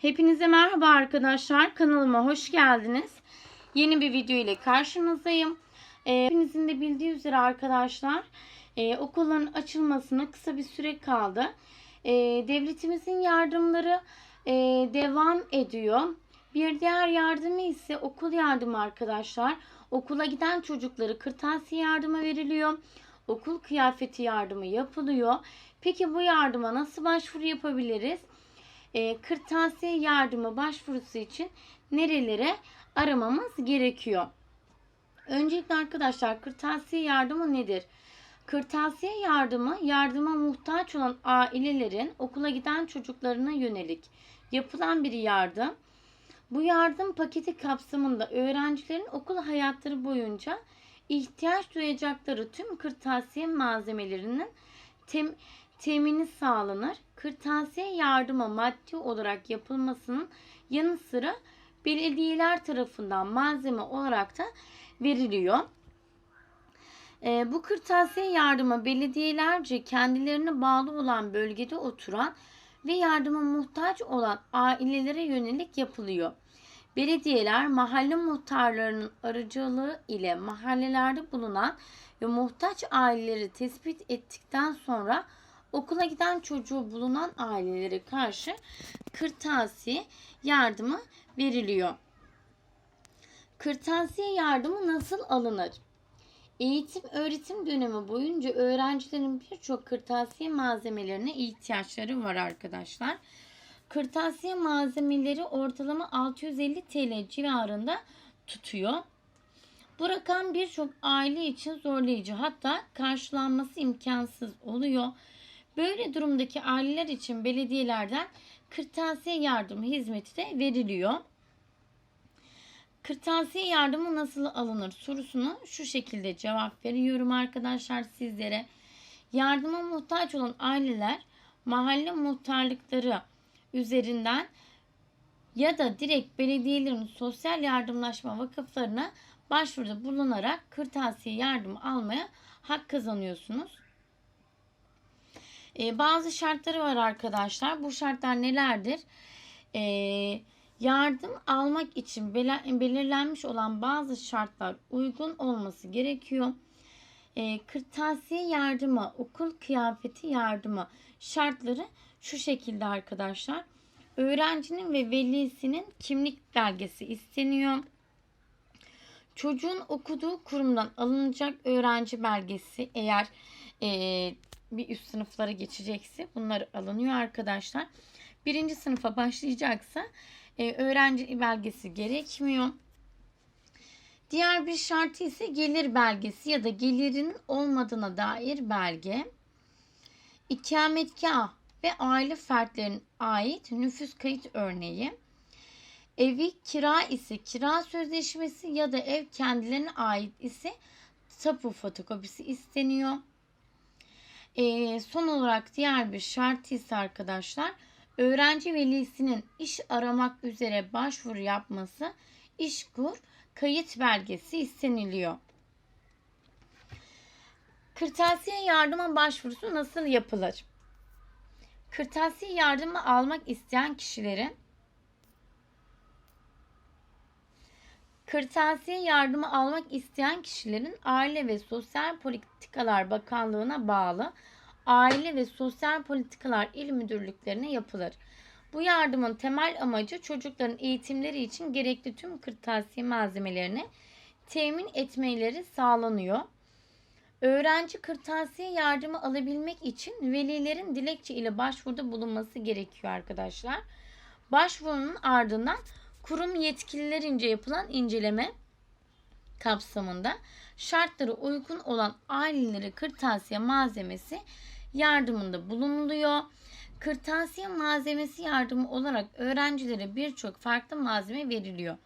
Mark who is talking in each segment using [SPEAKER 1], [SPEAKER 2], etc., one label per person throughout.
[SPEAKER 1] Hepinize merhaba arkadaşlar. Kanalıma hoş geldiniz. Yeni bir video ile karşınızdayım. Ee, hepinizin de bildiği üzere arkadaşlar e, okulların açılmasına kısa bir süre kaldı. E, devletimizin yardımları e, devam ediyor. Bir diğer yardımı ise okul yardımı arkadaşlar. Okula giden çocukları kırtasiye yardımı veriliyor. Okul kıyafeti yardımı yapılıyor. Peki bu yardıma nasıl başvuru yapabiliriz? E, kırtasiye yardımı başvurusu için nerelere aramamız gerekiyor? Öncelikle arkadaşlar kırtasiye yardımı nedir? Kırtasiye yardımı yardıma muhtaç olan ailelerin okula giden çocuklarına yönelik yapılan bir yardım. Bu yardım paketi kapsamında öğrencilerin okul hayatları boyunca ihtiyaç duyacakları tüm kırtasiye malzemelerinin tem, temini sağlanır. Kırtasiye yardımı maddi olarak yapılmasının yanı sıra belediyeler tarafından malzeme olarak da veriliyor. E, bu kırtasiye yardımı belediyelerce kendilerine bağlı olan bölgede oturan ve yardıma muhtaç olan ailelere yönelik yapılıyor. Belediyeler mahalle muhtarlarının aracılığı ile mahallelerde bulunan ve muhtaç aileleri tespit ettikten sonra okula giden çocuğu bulunan ailelere karşı kırtasiye yardımı veriliyor. Kırtasiye yardımı nasıl alınır? Eğitim öğretim dönemi boyunca öğrencilerin birçok kırtasiye malzemelerine ihtiyaçları var arkadaşlar. Kırtasiye malzemeleri ortalama 650 TL civarında tutuyor. Bu rakam birçok aile için zorlayıcı hatta karşılanması imkansız oluyor. Böyle durumdaki aileler için belediyelerden kırtasiye yardımı hizmeti de veriliyor. Kırtasiye yardımı nasıl alınır sorusunu şu şekilde cevap veriyorum arkadaşlar sizlere. Yardıma muhtaç olan aileler mahalle muhtarlıkları üzerinden ya da direkt belediyelerin sosyal yardımlaşma vakıflarına başvuruda bulunarak kırtasiye yardımı almaya hak kazanıyorsunuz. Ee, bazı şartları var arkadaşlar. Bu şartlar nelerdir? Ee, yardım almak için belirlenmiş olan bazı şartlar uygun olması gerekiyor. Ee, kırtasiye yardımı, okul kıyafeti yardımı şartları şu şekilde arkadaşlar. Öğrencinin ve velisinin kimlik belgesi isteniyor. Çocuğun okuduğu kurumdan alınacak öğrenci belgesi eğer e, bir üst sınıflara geçecekse bunlar alınıyor arkadaşlar. Birinci sınıfa başlayacaksa e, öğrenci belgesi gerekmiyor. Diğer bir şartı ise gelir belgesi ya da gelirin olmadığına dair belge. İkametgah ve aile fertlerinin ait nüfus kayıt örneği. Evi kira ise kira sözleşmesi ya da ev kendilerine ait ise tapu fotokopisi isteniyor. E, son olarak diğer bir şart ise arkadaşlar öğrenci velisinin iş aramak üzere başvuru yapması işkur kayıt belgesi isteniliyor. Kırtasiye yardıma başvurusu nasıl yapılır? Kırtasiye yardımı almak isteyen kişilerin Kırtasiye yardımı almak isteyen kişilerin Aile ve Sosyal Politikalar Bakanlığı'na bağlı Aile ve Sosyal Politikalar İl Müdürlüklerine yapılır. Bu yardımın temel amacı çocukların eğitimleri için gerekli tüm kırtasiye malzemelerini temin etmeleri sağlanıyor. Öğrenci kırtasiye yardımı alabilmek için velilerin dilekçe ile başvuruda bulunması gerekiyor arkadaşlar. Başvurunun ardından kurum yetkililerince yapılan inceleme kapsamında şartları uygun olan ailelere kırtasiye malzemesi yardımında bulunuluyor. Kırtasiye malzemesi yardımı olarak öğrencilere birçok farklı malzeme veriliyor.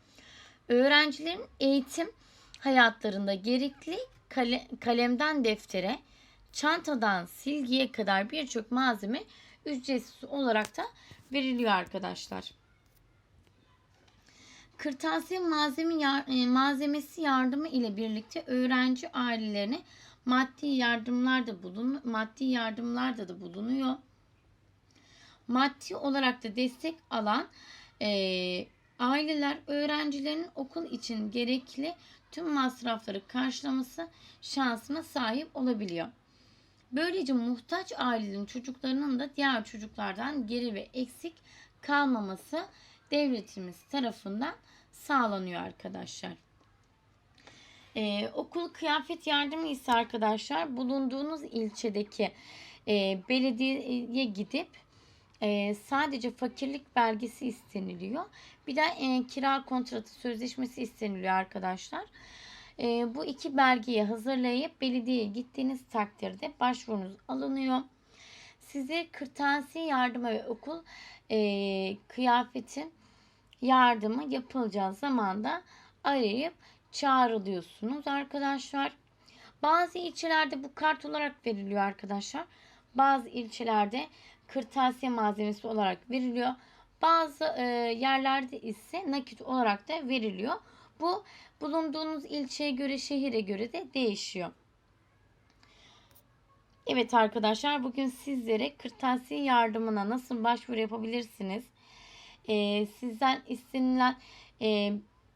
[SPEAKER 1] Öğrencilerin eğitim hayatlarında gerekli kale, kalemden deftere, çantadan silgiye kadar birçok malzeme ücretsiz olarak da veriliyor arkadaşlar. Kırtasiye malzeme e, malzemesi yardımı ile birlikte öğrenci ailelerine maddi yardımlar da bulun maddi yardımlar da, da bulunuyor. Maddi olarak da destek alan Ee, aileler öğrencilerin okul için gerekli tüm masrafları karşılaması şansına sahip olabiliyor. Böylece muhtaç ailelerin çocuklarının da diğer çocuklardan geri ve eksik kalmaması devletimiz tarafından sağlanıyor arkadaşlar. Ee, okul kıyafet yardımı ise arkadaşlar bulunduğunuz ilçedeki e, belediyeye gidip e, sadece fakirlik belgesi isteniliyor. Bir de e, kira kontratı sözleşmesi isteniliyor arkadaşlar. E, bu iki belgeyi hazırlayıp belediyeye gittiğiniz takdirde başvurunuz alınıyor. Size kırtasiye yardımı ve okul e, kıyafeti yardımı yapılacağı zamanda arayıp çağrılıyorsunuz arkadaşlar. Bazı ilçelerde bu kart olarak veriliyor arkadaşlar. Bazı ilçelerde kırtasiye malzemesi olarak veriliyor. Bazı e, yerlerde ise nakit olarak da veriliyor. Bu bulunduğunuz ilçeye göre, şehire göre de değişiyor. Evet arkadaşlar bugün sizlere kırtasiye yardımına nasıl başvuru yapabilirsiniz? E, sizden istenilen e,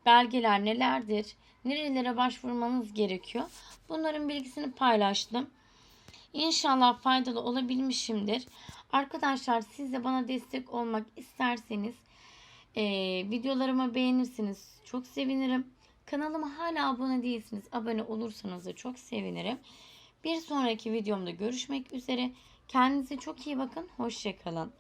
[SPEAKER 1] belgeler nelerdir? Nerelere başvurmanız gerekiyor? Bunların bilgisini paylaştım. İnşallah faydalı olabilmişimdir. Arkadaşlar siz de bana destek olmak isterseniz e, videolarımı beğenirsiniz. Çok sevinirim. Kanalıma hala abone değilsiniz. Abone olursanız da çok sevinirim. Bir sonraki videomda görüşmek üzere. Kendinize çok iyi bakın. Hoşçakalın.